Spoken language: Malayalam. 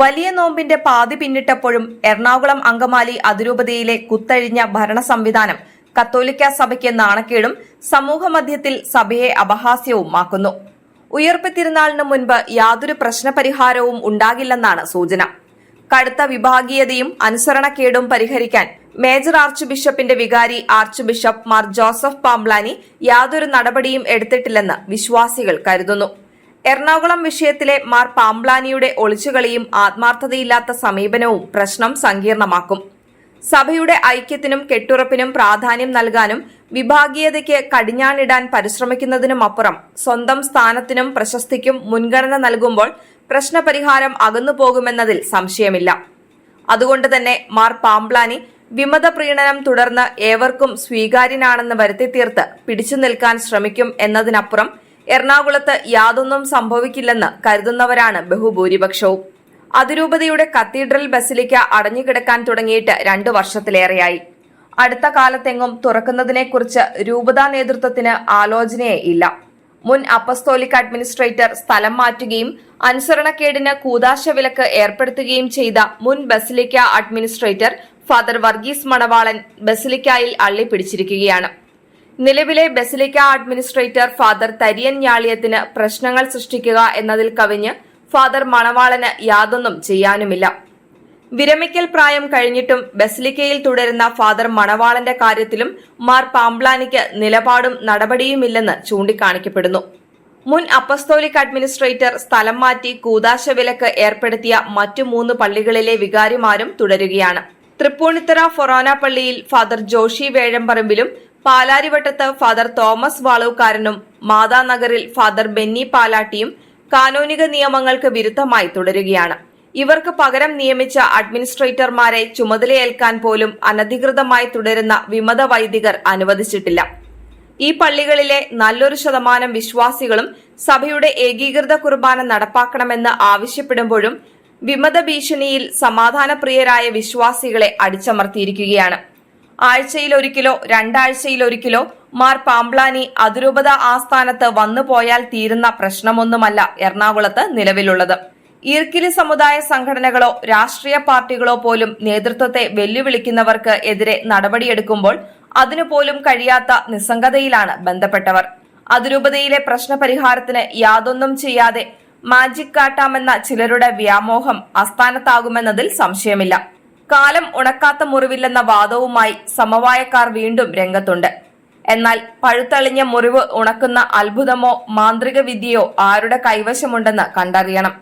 വലിയ നോമ്പിന്റെ പാതി പിന്നിട്ടപ്പോഴും എറണാകുളം അങ്കമാലി അതിരൂപതയിലെ കുത്തഴിഞ്ഞ ഭരണ സംവിധാനം കത്തോലിക്ക സഭയ്ക്ക് നാണക്കേടും സമൂഹമധ്യത്തിൽ സഭയെ അപഹാസ്യവുമാക്കുന്നു. ഉയർപ്പ് തിരുനാളിന് മുൻപ് യാതൊരു പ്രശ്നപരിഹാരവും ഉണ്ടാകില്ലെന്നാണ് സൂചന. കടുത്ത വിഭാഗീയതയും അനുസരണക്കേടും പരിഹരിക്കാൻ മേജർ ആർച്ച് ബിഷപ്പിന്റെ വികാരി archbishop Mar Joseph Pamplany യാതൊരു നടപടിയും എടുത്തിട്ടില്ലെന്ന് വിശ്വാസികൾ കരുതുന്നു. എറണാകുളം വിഷയത്തിലെ മാർ പാംബ്ലാനിയുടെ ഒളിച്ചുകളിയും ആത്മാർത്ഥതയില്ലാത്ത സമീപനവും പ്രശ്നം സങ്കീർണമാക്കും. സഭയുടെ ഐക്യത്തിനും കെട്ടുറപ്പിനും പ്രാധാന്യം നൽകാനും വിഭാഗീയതയ്ക്ക് കടിഞ്ഞാണിടാൻ പരിശ്രമിക്കുന്നതിനുമപ്പുറം സ്വന്തം സ്ഥാനത്തിനും പ്രശസ്തിക്കും മുൻഗണന നൽകുമ്പോൾ പ്രശ്നപരിഹാരം അകന്നു പോകുമെന്നതിൽ സംശയമില്ല. അതുകൊണ്ട് തന്നെ മാർ പാംബ്ലാനി വിമത പ്രീണനം തുടർന്ന് ഏവർക്കും സ്വീകാര്യനാണെന്ന് വരുത്തി തീർത്ത് പിടിച്ചു നിൽക്കാൻ ശ്രമിക്കും എന്നതിനപ്പുറം എറണാകുളത്ത് യാതൊന്നും സംഭവിക്കില്ലെന്ന് കരുതുന്നവരാണ് ബഹുഭൂരിപക്ഷവും. അതിരൂപതയുടെ കത്തീഡ്രൽ ബസിലിക്ക അടഞ്ഞുകിടക്കാൻ തുടങ്ങിയിട്ട് രണ്ടു വർഷത്തിലേറെയായി. അടുത്ത കാലത്തെങ്ങും തുറക്കുന്നതിനെക്കുറിച്ച് രൂപതാ നേതൃത്വത്തിന് ആലോചനയേ ഇല്ല. മുൻ അപ്പസ്തോലിക് അഡ്മിനിസ്ട്രേറ്റർ സ്ഥലം മാറ്റുകയും അനുസരണക്കേടിന് കൂതാശ വിലക്ക് ഏർപ്പെടുത്തുകയും ചെയ്ത മുൻ ബസിലിക്ക അഡ്മിനിസ്ട്രേറ്റർ ഫാദർ വർഗീസ് മണവാളൻ ബസിലിക്കായിൽ അള്ളിപ്പിടിച്ചിരിക്കുകയാണ്. നിലവിലെ ബസിലിക്ക അഡ്മിനിസ്ട്രേറ്റർ ഫാദർ തരിയൻ ഞാളിയത്തിന് പ്രശ്നങ്ങൾ സൃഷ്ടിക്കുക എന്നതിൽ കവിഞ്ഞ് ഫാദർ മണവാളന് യാതൊന്നും ചെയ്യാനുമില്ല. വിരമിക്കൽ പ്രായം കഴിഞ്ഞിട്ടും ബസിലിക്കയിൽ തുടരുന്ന ഫാദർ മണവാളന്റെ കാര്യത്തിലും മാർ പാംബ്ലാനിക്ക് നിലപാടും നടപടിയുമില്ലെന്ന് ചൂണ്ടിക്കാണിക്കപ്പെടുന്നു. മുൻ അപ്പസ്തോലിക് അഡ്മിനിസ്ട്രേറ്റർ സ്ഥലം മാറ്റി കൂതാശ വിലക്ക് ഏർപ്പെടുത്തിയ മറ്റു മൂന്ന് പള്ളികളിലെ വികാരിമാരും തുടരുകയാണ്. തൃപ്പൂണിത്തറ ഫൊറോന പള്ളിയിൽ ഫാദർ ജോഷി വേഴമ്പറമ്പിലും പാലാരിവട്ടത്ത് ഫാദർ തോമസ് വാളൂക്കാരനും മാതാനഗറിൽ ഫാദർ ബെന്നി പാലാട്ടിയും കാനോനിക നിയമങ്ങൾക്ക് വിരുദ്ധമായി തുടരുകയാണ്. ഇവർക്ക് പകരം നിയമിച്ച അഡ്മിനിസ്ട്രേറ്റർമാരെ ചുമതലയേൽക്കാൻ പോലും അനധികൃതമായി തുടരുന്ന വിമത വൈദികർ അനുവദിച്ചിട്ടില്ല. ഈ പള്ളികളിലെ നല്ലൊരു ശതമാനം വിശ്വാസികളും സഭയുടെ ഏകീകൃത കുർബാന നടപ്പാക്കണമെന്ന് ആവശ്യപ്പെടുമ്പോഴും വിമത ഭീഷണിയിൽ സമാധാനപ്രിയരായ വിശ്വാസികളെ അടിച്ചമർത്തിയിരിക്കുകയാണ്. ആഴ്ചയിലൊരിക്കലോ രണ്ടാഴ്ചയിലൊരിക്കലോ മാർ പാംബ്ലാനി അതിരൂപത ആസ്ഥാനത്ത് വന്നു പോയാൽ തീരുന്ന പ്രശ്നമൊന്നുമല്ല എറണാകുളത്ത് നിലവിലുള്ളത്. ഈർക്കിലി സമുദായ സംഘടനകളോ രാഷ്ട്രീയ പാർട്ടികളോ പോലും നേതൃത്വത്തെ വെല്ലുവിളിക്കുന്നവർക്ക് എതിരെ നടപടിയെടുക്കുമ്പോൾ അതിനുപോലും കഴിയാത്ത നിസ്സംഗതയിലാണ് ബന്ധപ്പെട്ടവർ. അതിരൂപതയിലെ പ്രശ്നപരിഹാരത്തിന് യാതൊന്നും ചെയ്യാതെ മാജിക് കാട്ടാമെന്ന ചിലരുടെ വ്യാമോഹം അസ്ഥാനത്താകുമെന്നതിൽ സംശയമില്ല. കാലം ഉണക്കാത്ത മുറിവില്ലെന്ന വാദവുമായി സമവായക്കാർ വീണ്ടും രംഗത്തുണ്ട്. എന്നാൽ പഴുത്തളിഞ്ഞ മുറിവ് ഉണക്കുന്ന അത്ഭുതമോ മാന്ത്രിക വിദ്യയോ ആരുടെ കൈവശമുണ്ടെന്ന് കണ്ടറിയണം.